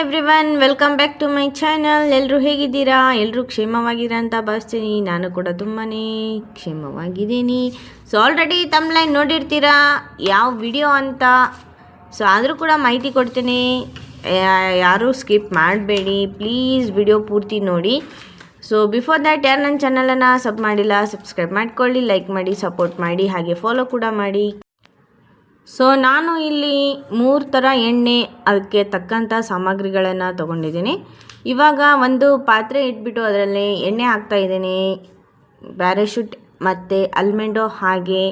Everyone welcome back to my channel ಎಲ್ಲರೂ ಹೇಗಿದ್ದೀರಾ? ಎಲ್ಲರೂ ಕ್ಷೇಮವಾಗಿದ್ದೀರಾ ಅಂತ ಭಾವಿಸ್ತೀನಿ. ನಾನು ಕೂಡ ತುಂಬಾ ಕ್ಷೇಮವಾಗಿದ್ದೀನಿ. ಸೊ ಆಲ್ರೆಡಿ ತಮ್ಲೈನ್ ನೋಡಿರ್ತೀರಾ? ಯಾವ ವಿಡಿಯೋ ಅಂತ? ಸೊ ಆದರೂ ಕೂಡ ಮಾಹಿತಿ ಕೊಡ್ತೀನಿ. ಯಾರೂ ಸ್ಕಿಪ್ ಮಾಡಬೇಡಿ. ಪ್ಲೀಸ್ ವಿಡಿಯೋ ಪೂರ್ತಿ ನೋಡಿ. ಸೊ ಬಿಫೋರ್ ದ್ಯಾಟ್ ಯಾರು ನನ್ನ ಚಾನಲನ್ನು ಸಬ್ ಮಾಡಿಲ್ಲ ಸಬ್ಸ್ಕ್ರೈಬ್ ಮಾಡ್ಕೊಳ್ಳಿ ಲೈಕ್ ಮಾಡಿ ಸಪೋರ್ಟ್ ಮಾಡಿ, ಹಾಗೆ ಫಾಲೋ ಕೂಡ ಮಾಡಿ. ಸೊ ನಾನು ಇಲ್ಲಿ ಮೂರು ಥರ ಎಣ್ಣೆ, ಅದಕ್ಕೆ ತಕ್ಕಂಥ ಸಾಮಗ್ರಿಗಳನ್ನು ತೊಗೊಂಡಿದ್ದೀನಿ. ಇವಾಗ ಒಂದು ಪಾತ್ರೆ ಇಟ್ಬಿಟ್ಟು ಅದರಲ್ಲಿ ಎಣ್ಣೆ ಹಾಕ್ತಾ ಇದ್ದೀನಿ. ಪ್ಯಾರಾಶೂಟ್ ಮತ್ತು ಅಲ್ಮೆಂಡೋ ಹಾಗೆ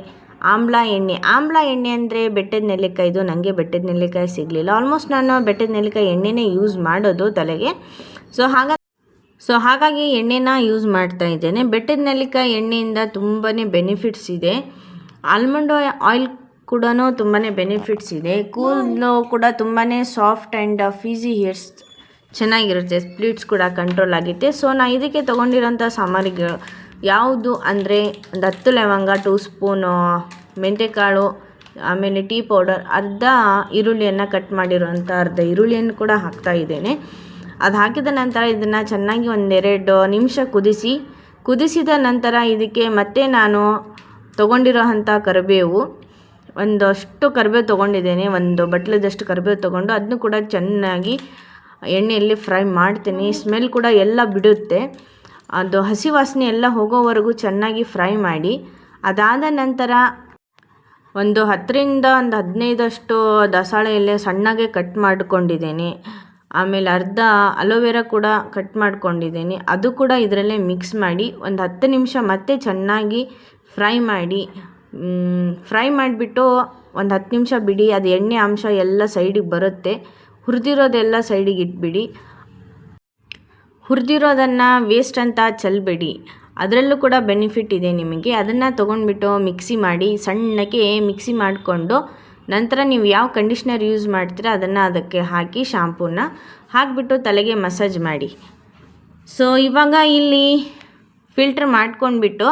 ಆಮ್ಲ ಎಣ್ಣೆ. ಆಮ್ಲ ಎಣ್ಣೆ ಅಂದರೆ ಬೆಟ್ಟದ ನೆಲ್ಲಿಕಾಯಿದು ನನಗೆ ಬೆಟ್ಟದ ನೆಲ್ಲಿಕಾಯಿ ಸಿಗಲಿಲ್ಲ. ಆಲ್ಮೋಸ್ಟ್ ನಾನು ಬೆಟ್ಟದ ನೆಲ್ಲಿಕಾಯಿ ಎಣ್ಣೆನೇ ಯೂಸ್ ಮಾಡೋದು ತಲೆಗೆ. ಸೊ ಹಾಗಾಗಿ ಸೊ ಹಾಗಾಗಿ ಎಣ್ಣೆನ ಯೂಸ್ ಮಾಡ್ತಾ ಇದ್ದೇನೆ. ಬೆಟ್ಟದ ನೆಲ್ಲಿಕಾಯಿ ಎಣ್ಣೆಯಿಂದ ತುಂಬಾ ಬೆನಿಫಿಟ್ಸ್ ಇದೆ. ಆಲ್ಮಂಡ್ ಆಯಿಲ್ ಕೂಡ ತುಂಬಾ ಬೆನಿಫಿಟ್ಸ್ ಇದೆ. ಕೂದಲು ಕೂಡ ತುಂಬಾ ಸಾಫ್ಟ್ ಆ್ಯಂಡ್ ಫೀಸಿ ಹೇರ್ಸ್ ಚೆನ್ನಾಗಿರುತ್ತೆ. ಸ್ಪ್ಲಿಟ್ಸ್ ಕೂಡ ಕಂಟ್ರೋಲ್ ಆಗುತ್ತೆ ಸೊ ನಾ ಇದಕ್ಕೆ ತೊಗೊಂಡಿರೋಂಥ ಸಾಮಗ್ರಿಗಳು ಯಾವುದು ಅಂದರೆ ಒಂದು ಹತ್ತು ಲವಂಗ ಟೂ ಸ್ಪೂನು ಮೆಂತೆಕಾಳು ಆಮೇಲೆ ಟೀ ಪೌಡರ್ ಅರ್ಧ ಈರುಳ್ಳಿಯನ್ನು ಕಟ್ ಮಾಡಿರೋಂಥ ಅರ್ಧ ಈರುಳ್ಳಿಯನ್ನು ಕೂಡ ಹಾಕ್ತಾ ಇದ್ದೇನೆ. ಅದು ಹಾಕಿದ ನಂತರ ಇದನ್ನು ಚೆನ್ನಾಗಿ ಒಂದೆರಡು ನಿಮಿಷ ಕುದಿಸಿ ಕುದಿಸಿದ ನಂತರ ಇದಕ್ಕೆ ಮತ್ತೆ ನಾನು ತೊಗೊಂಡಿರೋ ಅಂಥ ಕರಿಬೇವು ಒಂದಷ್ಟು ಕರಿಬೇವು ತೊಗೊಂಡಿದ್ದೀನಿ, ಒಂದು ಬಟ್ಲದಷ್ಟು ಕರಿಬೇವು ತೊಗೊಂಡು ಅದನ್ನು ಕೂಡ ಚೆನ್ನಾಗಿ ಎಣ್ಣೆಯಲ್ಲಿ ಫ್ರೈ ಮಾಡ್ತೀನಿ. ಸ್ಮೆಲ್ ಕೂಡ ಎಲ್ಲ ಬಿಡುತ್ತೆ. ಅದು ಹಸಿ ವಾಸನೆ ಎಲ್ಲ ಹೋಗೋವರೆಗೂ ಚೆನ್ನಾಗಿ ಫ್ರೈ ಮಾಡಿ, ಅದಾದ ನಂತರ ಒಂದು ಹತ್ತರಿಂದ ಒಂದು ಹದಿನೈದಷ್ಟು ದಾಸಾಳ ಸಣ್ಣಗೆ ಕಟ್ ಮಾಡಿಕೊಂಡಿದ್ದೀನಿ. ಆಮೇಲೆ ಅರ್ಧ ಅಲೋವೆರಾ ಕೂಡ ಕಟ್ ಮಾಡ್ಕೊಂಡಿದ್ದೀನಿ. ಅದು ಕೂಡ ಇದರಲ್ಲೇ ಮಿಕ್ಸ್ ಮಾಡಿ ಒಂದು ಹತ್ತು ನಿಮಿಷ ಮತ್ತೆ ಚೆನ್ನಾಗಿ ಫ್ರೈ ಮಾಡಿ ಫ್ರೈ ಮಾಡಿಬಿಟ್ಟು ಒಂದು ಹತ್ತು ನಿಮಿಷ ಬಿಡಿ, ಅದು ಎಣ್ಣೆ ಅಂಶ ಎಲ್ಲ ಸೈಡಿಗೆ ಬರುತ್ತೆ. ಹುರಿದಿರೋದೆಲ್ಲ ಸೈಡಿಗೆ ಇಟ್ಬಿಡಿ. ಹುರಿದಿರೋದನ್ನು ವೇಸ್ಟ್ ಅಂತ ಚೆಲ್ಲಬೇಡಿ ಅದರಲ್ಲೂ ಕೂಡ ಬೆನಿಫಿಟ್ ಇದೆ ನಿಮಗೆ. ಅದನ್ನು ತೊಗೊಂಡ್ಬಿಟ್ಟು ಮಿಕ್ಸಿ ಮಾಡಿ ಸಣ್ಣಕ್ಕೆ ಮಿಕ್ಸಿ ಮಾಡಿಕೊಂಡು ನಂತರ ನೀವು ಯಾವ ಕಂಡೀಷ್ನರ್ ಯೂಸ್ ಮಾಡ್ತೀರ ಅದನ್ನು ಅದಕ್ಕೆ ಹಾಕಿ ಶಾಂಪೂನ ಹಾಕಿಬಿಟ್ಟು ತಲೆಗೆ ಮಸಾಜ್ ಮಾಡಿ. ಸೊ ಇವಾಗ ಇಲ್ಲಿ ಫಿಲ್ಟ್ರ್ ಮಾಡ್ಕೊಂಡ್ಬಿಟ್ಟು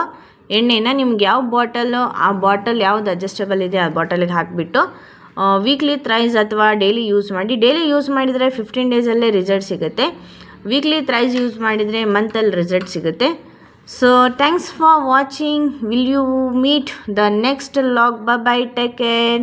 ಎಣ್ಣೆನ ನಿಮ್ಗೆ ಯಾವ ಬಾಟಲ್, ಆ ಬಾಟಲ್ ಯಾವ್ದು ಅಡ್ಜಸ್ಟಬಲ್ ಇದೆ ಆ ಬಾಟಲಿಗೆ ಹಾಕಿಬಿಟ್ಟು ವೀಕ್ಲಿ ಥ್ರೈಸ್ ಅಥವಾ ಡೈಲಿ ಯೂಸ್ ಮಾಡಿ. ಡೈಲಿ ಯೂಸ್ ಮಾಡಿದರೆ ಫಿಫ್ಟೀನ್ ಡೇಸಲ್ಲೇ ರಿಸಲ್ಟ್ ಸಿಗುತ್ತೆ. ವೀಕ್ಲಿ ಥ್ರೈಸ್ ಯೂಸ್ ಮಾಡಿದರೆ ಮಂತಲ್ಲಿ ರಿಸಲ್ಟ್ ಸಿಗುತ್ತೆ. So thanks for watching will you meet the next log bye take care